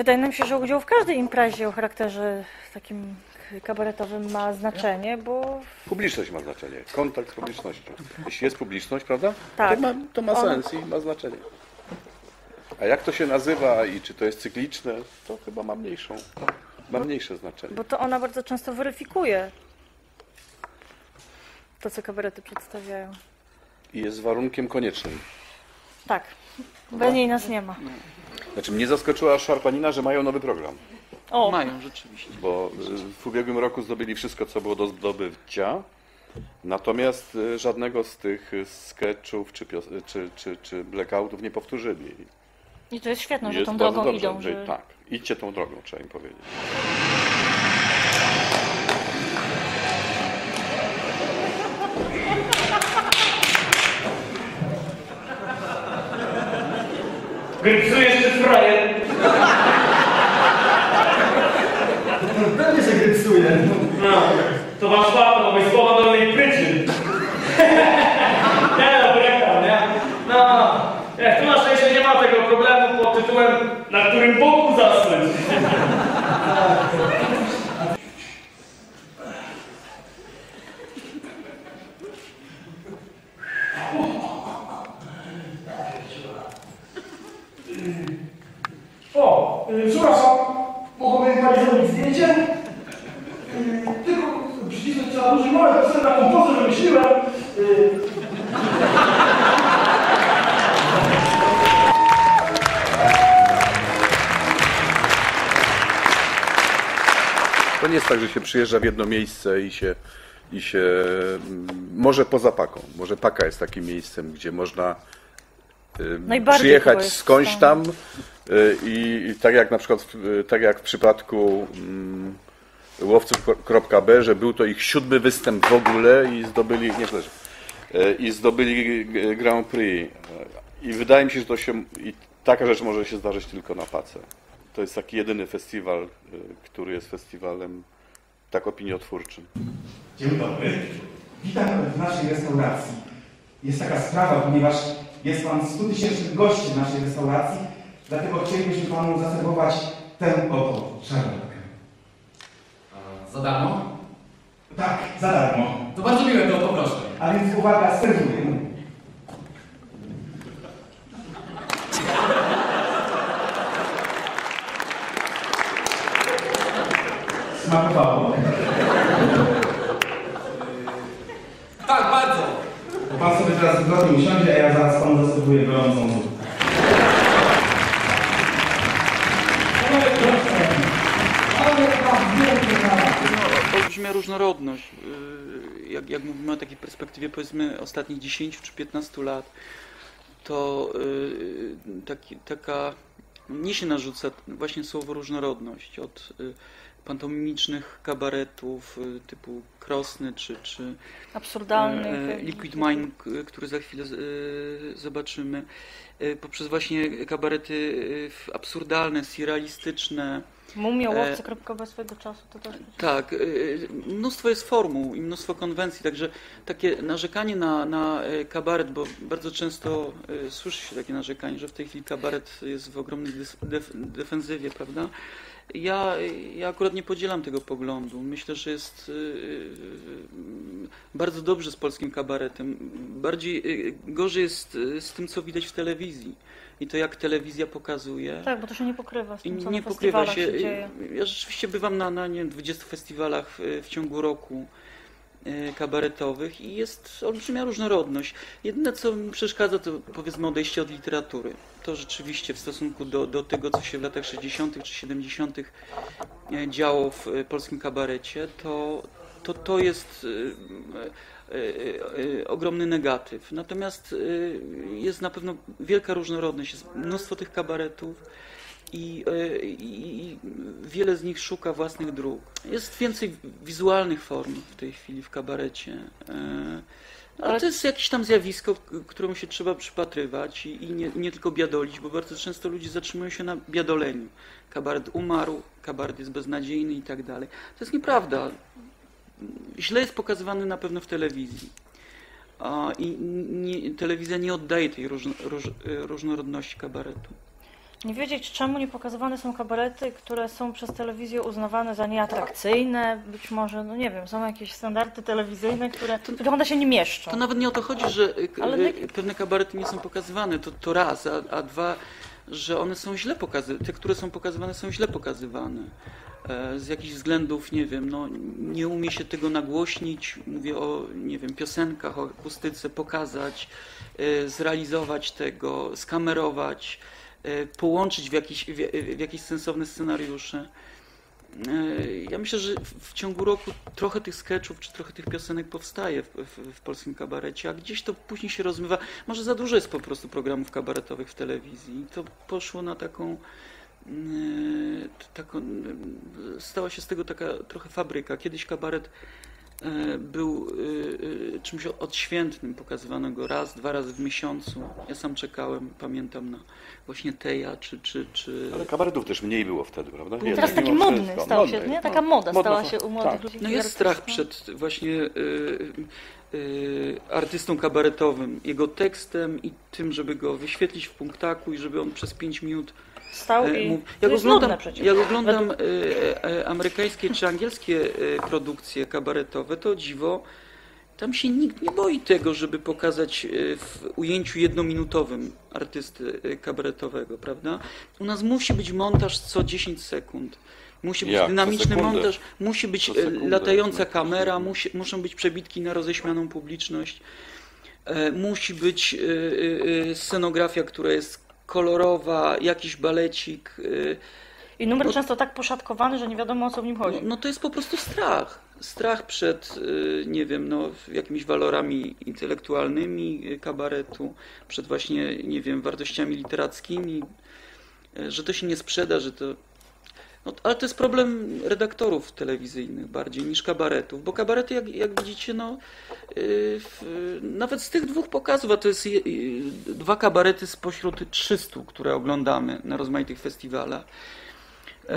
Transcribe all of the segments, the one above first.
Wydaje nam się, że udział w każdej imprezie o charakterze takim kabaretowym ma znaczenie, bo Publiczność ma znaczenie, kontakt z publicznością. Jeśli jest publiczność, prawda? Tak. To ma, to ma On- sens i ma znaczenie. A jak to się nazywa i czy to jest cykliczne, to chyba ma mniejszą, ma mniejsze znaczenie. bo to ona bardzo często weryfikuje to, co kabarety przedstawiają. I jest warunkiem koniecznym. Tak, bez niej nas nie ma. Znaczy mnie zaskoczyła szarpanina, że mają nowy program. O, Mają rzeczywiście. Bo y, w ubiegłym roku zdobyli wszystko, co było do zdobycia. Natomiast y, żadnego z tych y, sketchów czy, czy, czy, czy blackoutów nie powtórzyli. i to jest świetne, że Jest tą drogą dobrze, idą. że- Że... Tak, idźcie tą drogą, trzeba im powiedzieć. Grypsujesz czy frajer? Pewnie, że grypsuje. No, to wasz łap, no bez słowa dolnej pryczy. nie no, brekam, nie? No, jak tu na szczęście nie ma tego problemu pod tytułem na którym boku zasnąć. O, y, przepraszam, mogłoby pani zrobić zdjęcie? Y, Tylko to sobie na kompozę wymyśliłem. Y, To nie jest tak, że się przyjeżdża w jedno miejsce i się, i się mm, może poza paką. Może paka jest takim miejscem, gdzie można y, przyjechać skądś tam y, i, i tak jak na przykład w- y, tak jak w przypadku mm, łowców.b, że był to ich siódmy występ w ogóle i zdobyli, nie y, i zdobyli g- Grand Prix. I wydaje mi się, że to się, i taka rzecz może się zdarzyć tylko na pace. To jest taki jedyny festiwal, który jest festiwalem tak opiniotwórczym. Dzień dobry. Witam w naszej restauracji. Jest taka sprawa, ponieważ jest Pan 100 tysięcznym gościem naszej restauracji, dlatego chcielibyśmy Panu zaserwować tę oto szarlotkę. Za darmo? Tak, za darmo. To bardzo miłe, to poproszę. A więc uwaga, serwuję. Smakowało? Tak, bardzo. To Pan sobie teraz wygodnie usiądzie, a ja zaraz Panu zaserwuję gorącą zupę. olbrzymia różnorodność. Jak, jak mówimy o takiej perspektywie powiedzmy ostatnich 10 czy 15 lat, to yy, taki, taka mnie się narzuca właśnie słowo różnorodność od yy, pantomimicznych kabaretów yy, typu Krosny czy, czy absurdalnych. e, Liquid k- który za chwilę e, zobaczymy, e, poprzez właśnie kabarety absurdalne, surrealistyczne. Mumiołowcy.b swego czasu to też. Tak, mnóstwo jest formuł i mnóstwo konwencji, także takie narzekanie na, na kabaret, bo bardzo często słyszy się takie narzekanie, że w tej chwili kabaret jest w ogromnej def, defensywie, prawda? Ja, ja akurat nie podzielam tego poglądu. Myślę, że jest y, y, bardzo dobrze z polskim kabaretem. Bardziej y, gorzej jest y, z tym, co widać w telewizji. I to, jak telewizja pokazuje. Tak, bo to się nie pokrywa z tym, co nie na pokrywa się. się dzieje. Ja rzeczywiście bywam na, na nie wiem, 20 festiwalach w, w ciągu roku kabaretowych i jest olbrzymia różnorodność. Jedyne, co mi przeszkadza, to powiedzmy odejście od literatury. To rzeczywiście w stosunku do, do tego, co się w latach 60. czy 70. e, działo w e, polskim kabarecie, to to, to jest e, e, ogromny negatyw. Natomiast jest na pewno wielka różnorodność, jest mnóstwo tych kabaretów i, e, i, i wiele z nich szuka własnych dróg. Jest więcej wizualnych form w tej chwili w kabarecie. e, Ale to jest jakieś tam zjawisko, któremu się trzeba przypatrywać i, i nie, nie tylko biadolić, bo bardzo często ludzie zatrzymują się na biadoleniu. Kabaret umarł, kabaret jest beznadziejny i tak dalej. To jest nieprawda. Źle jest pokazywany na pewno w telewizji. I nie, telewizja nie oddaje tej róż, różnorodności kabaretu. Nie wiedzieć, czemu nie pokazywane są kabarety, które są przez telewizję uznawane za nieatrakcyjne. Być może, no nie wiem, są jakieś standardy telewizyjne, które, w których one się nie mieszczą. To nawet nie o to chodzi, że k- Ale y, nie- pewne kabarety nie są pokazywane, to, to raz, a, a dwa, że one są źle pokazywane, te, które są pokazywane są źle pokazywane. E, Z jakichś względów, nie wiem, no, nie umie się tego nagłośnić, mówię o, nie wiem, piosenkach, o akustyce, pokazać, e, zrealizować tego, skamerować, e, połączyć w jakieś, w, jakieś sensowne scenariusze. E, Ja myślę, że w- ciągu roku trochę tych sketchów czy trochę tych piosenek powstaje w, w, w polskim kabarecie, a gdzieś to później się rozmywa. Może za dużo jest po prostu programów kabaretowych w telewizji i to poszło na taką. mm, taką stała się z tego taka trochę fabryka. Kiedyś kabaret był e, e, czymś odświętnym, pokazywano go raz, dwa razy w miesiącu. Ja sam czekałem, pamiętam na właśnie Teja czy, czy, czy Ale kabaretów też mniej było wtedy, prawda? Był Teraz taki modny wszystko. stał się, Modny, nie? Taka moda stała się u młodych tak. ludzi. No jest strach przed właśnie y, y, artystą kabaretowym, jego tekstem i tym, żeby go wyświetlić w punktaku i żeby on przez 5 minut Stał e, i mów- to Jak jest oglądam, nudne przecież. jak oglądam e, e, amerykańskie czy angielskie produkcje kabaretowe, to dziwo, tam się nikt nie boi tego, żeby pokazać w ujęciu jednominutowym artysty kabaretowego, prawda? U nas musi być montaż co 10 sekund. Musi być Jak? Dynamiczny montaż, musi być latająca kamera, musi, muszą być przebitki na roześmianą publiczność. E, Musi być e, e, e, scenografia, która jest kolorowa, jakiś balecik. e, I numer Bo- często tak poszatkowany, że nie wiadomo o co w nim chodzi. No, no to jest po prostu strach. Strach przed, y, nie wiem, no, jakimiś walorami intelektualnymi y, kabaretu, przed właśnie, nie wiem, wartościami literackimi, y, że to się nie sprzeda, że to. No, ale to jest problem redaktorów telewizyjnych bardziej niż kabaretów, bo kabarety, jak, jak widzicie, no, y, nawet z tych dwóch pokazów, a to jest je- y, dwa kabarety spośród 300, które oglądamy na rozmaitych festiwalach. E,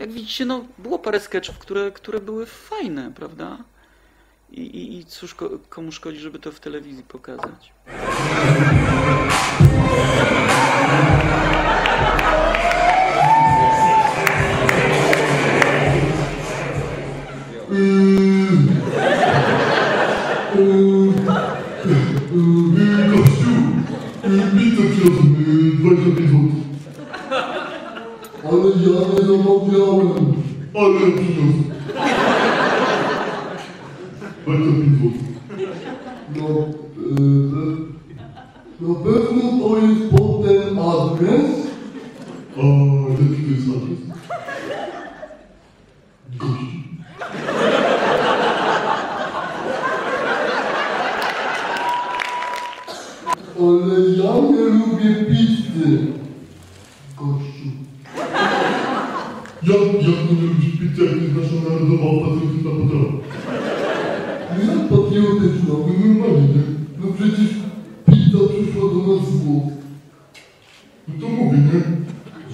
Jak widzicie, no, było parę sketchów, które, które były fajne, prawda? I, i, i cóż ko, komu szkodzi, żeby to w telewizji pokazać? A jaki to jest adres? Gości. Ale ja nie lubię pizzy. Gościu. Jak, jak nie lubisz pizzy, jak to jest nasza narodowa patriotyczna potrawa? No jak patriotyczna? No normalnie, nie? No przecież pizza przyszła do nas z. No to mówię, nie?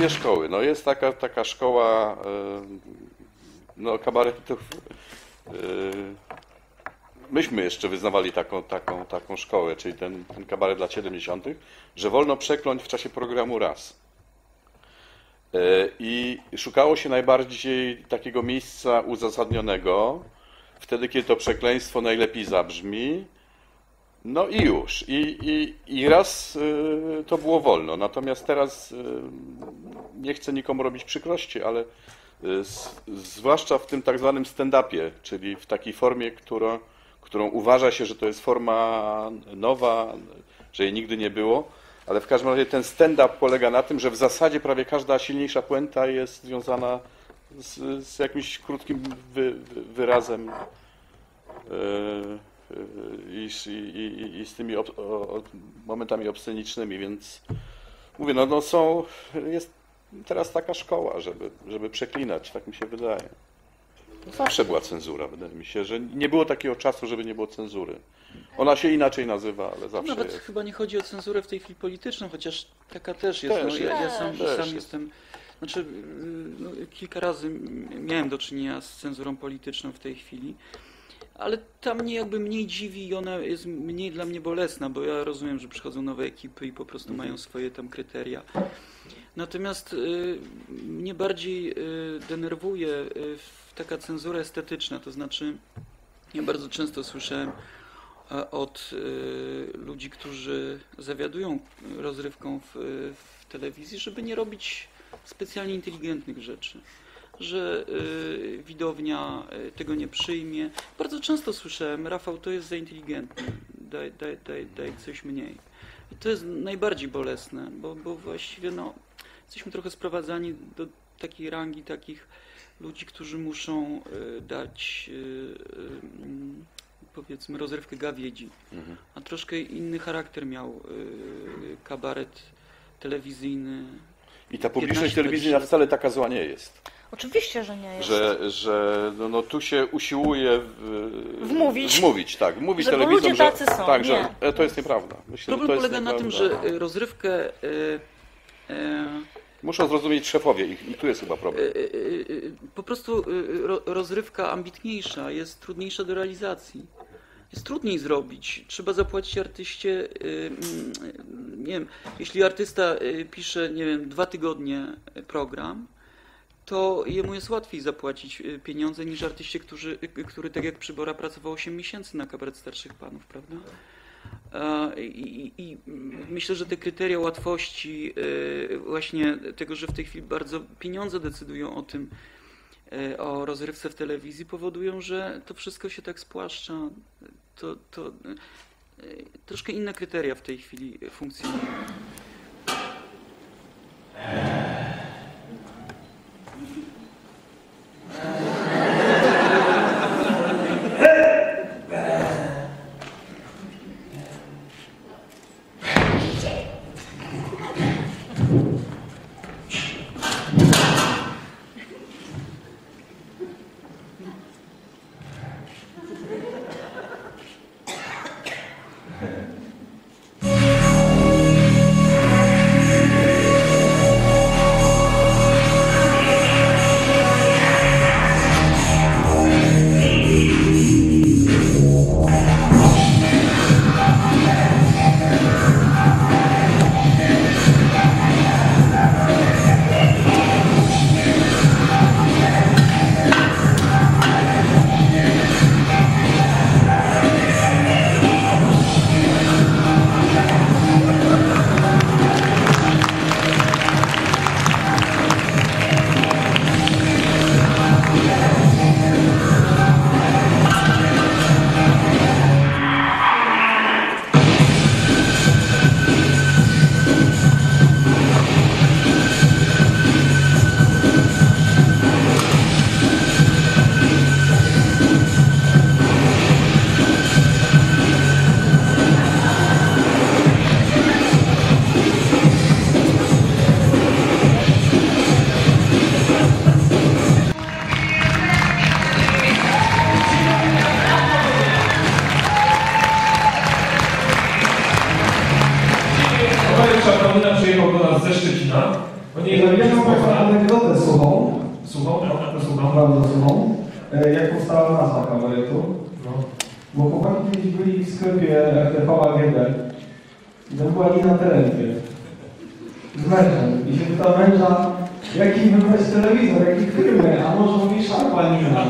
dwie szkoły. No jest taka, taka szkoła e, no, kabaretów. e, Myśmy jeszcze wyznawali taką, taką, taką szkołę, czyli ten, ten kabaret lat 70., że wolno przekląć w czasie programu raz. E, I szukało się najbardziej takiego miejsca uzasadnionego, wtedy, kiedy to przekleństwo najlepiej zabrzmi. No i już. I, i, i raz y, to było wolno. Natomiast teraz y, nie chcę nikomu robić przykrości, ale y, z, zwłaszcza w tym tak zwanym stand-upie, czyli w takiej formie, która, którą uważa się, że to jest forma nowa, że jej nigdy nie było. Ale w każdym razie ten stand-up polega na tym, że w zasadzie prawie każda silniejsza puenta jest związana z, z jakimś krótkim wy, wy, wyrazem y, i, z- i, i, i z tymi ob, o, momentami obscenicznymi, więc mówię, no, no są, jest teraz taka szkoła, żeby, żeby przeklinać, tak mi się wydaje. Zawsze była cenzura, wydaje mi się, że nie było takiego czasu, żeby nie było cenzury. Ona się inaczej nazywa, ale zawsze Nawet jest. chyba nie chodzi o cenzurę w tej chwili polityczną, chociaż taka też jest. Też no, ja, ja sam, Też sam jest. jestem. Znaczy, y, no, kilka razy miałem do czynienia z cenzurą polityczną w tej chwili, ale ta mnie jakby mniej dziwi i ona jest mniej dla mnie bolesna, bo ja rozumiem, że przychodzą nowe ekipy i po prostu mają swoje tam kryteria. Natomiast y, mnie bardziej y, denerwuje y, taka cenzura estetyczna, to znaczy ja bardzo często słyszałem od y, ludzi, którzy zawiadują rozrywką w, w telewizji, żeby nie robić specjalnie inteligentnych rzeczy. Że y, widownia y, tego nie przyjmie. Bardzo często słyszałem, Rafał, to jest za inteligentny, daj, daj, daj, daj coś mniej. I to jest najbardziej bolesne, bo, bo właściwie no, jesteśmy trochę sprowadzani do takiej rangi takich ludzi, którzy muszą y, dać mm, powiedzmy rozrywkę gawiedzi. Mhm. A troszkę inny charakter miał kabaret telewizyjny. I ta publiczność 15 telewizyjna wcale taka zła nie jest. Oczywiście, że nie jest. Że, że no, no tu się usiłuje w, Wmówić. wmówić, tak, mówić Że bo telewizom, ludzie że, tacy są, tak, że nie. e, to jest nieprawda. Myślę, że Problem to jest polega na tym, nieprawda. że y, rozrywkę y, y, Muszą zrozumieć szefowie i, i tu jest chyba problem. po prostu ro, rozrywka ambitniejsza jest trudniejsza do realizacji. Jest trudniej zrobić. Trzeba zapłacić artyście, nie wiem, jeśli artysta pisze, nie wiem, dwa tygodnie program, to jemu jest łatwiej zapłacić y, pieniądze niż artyście, który, który tak jak Przybora pracował 8 miesięcy na kabaret starszych panów, prawda? E, I, i, myślę, że te kryteria łatwości, y, właśnie tego, że w tej chwili bardzo pieniądze decydują o tym, y, o rozrywce w telewizji, powodują, że to wszystko się tak spłaszcza. To, to y, y, troszkę inne kryteria w tej chwili funkcjonują. Nas ze Szczecina. Nie Ja mam taką anegdotę suchą, Słucham, no, słucham. bardzo suchą, e, jak powstała nazwa kabaretu. No. Bo chłopaki kiedyś byli w sklepie RTV AGD i tam była Nina Terentiew z mężem. I się pyta męża, jaki wybrać telewizor, jaki firmy, a może mówi szarpa Nina.